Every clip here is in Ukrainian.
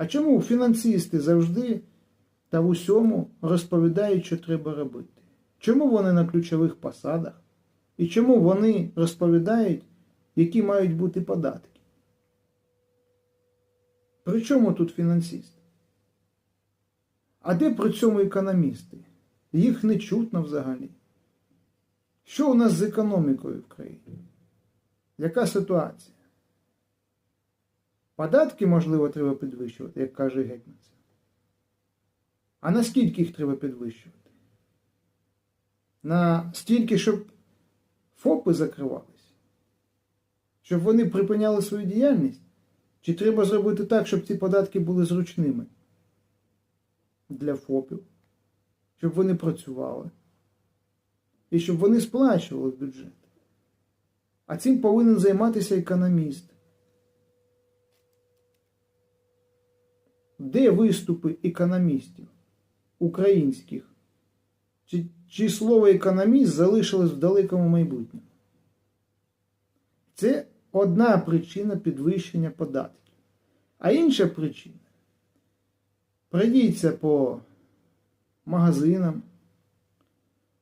А чому фінансисти завжди та в усьому розповідають, що треба робити? Чому вони на ключових посадах? І чому вони розповідають, які мають бути податки? При чому тут фінансисти? А де при цьому економісти? Їх не чутно взагалі. Що у нас з економікою в країні? Яка ситуація? Податки, можливо, треба підвищувати, як каже Гетьманцев. А наскільки їх треба підвищувати? На стільки, щоб ФОПи закривались? Щоб вони припиняли свою діяльність? Чи треба зробити так, щоб ці податки були зручними для ФОПів? Щоб вони працювали? І щоб вони сплачували бюджет? А цим повинен займатися економіст. Де виступи економістів українських? Чи, чи слово економіст залишилось в далекому майбутньому? Це одна причина підвищення податків. А інша причина пройдіться по магазинам,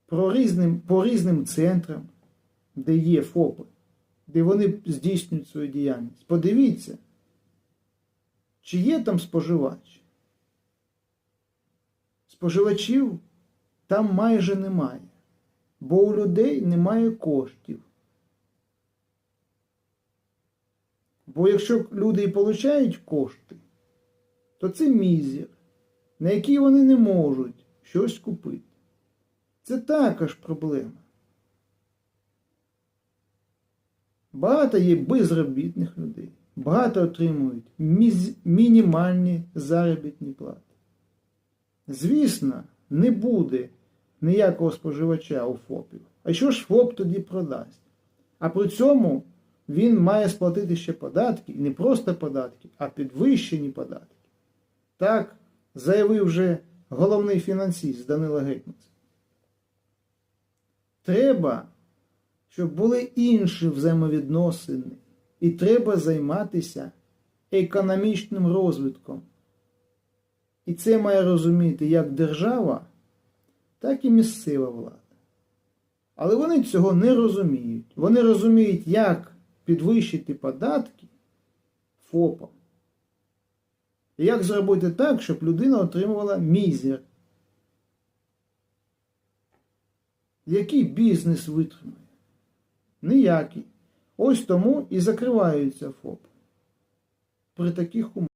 по різним, по різним центрам, де є ФОПи, де вони здійснюють свою діяльність. Подивіться, чи є там споживач? Споживачів там майже немає, бо у людей немає коштів. Бо якщо люди і получають кошти, то це мізер, на який вони не можуть щось купити. Це також проблема. Багато є безробітних людей, багато отримують мінімальні заробітні плати. Звісно, не буде ніякого споживача у ФОПів. А що ж ФОП тоді продасть? А при цьому він має сплатити ще податки, і не просто податки, а підвищені податки. Так заявив вже головний фінансист Данила Гетьманцев. Треба, щоб були інші взаємовідносини, і треба займатися економічним розвитком. І це має розуміти як держава, так і місцева влада. Але вони цього не розуміють. Вони розуміють, як підвищити податки ФОПам. Як зробити так, щоб людина отримувала мізер. Який бізнес витримає? Ніякий. Ось тому і закриваються ФОП. При таких умовах.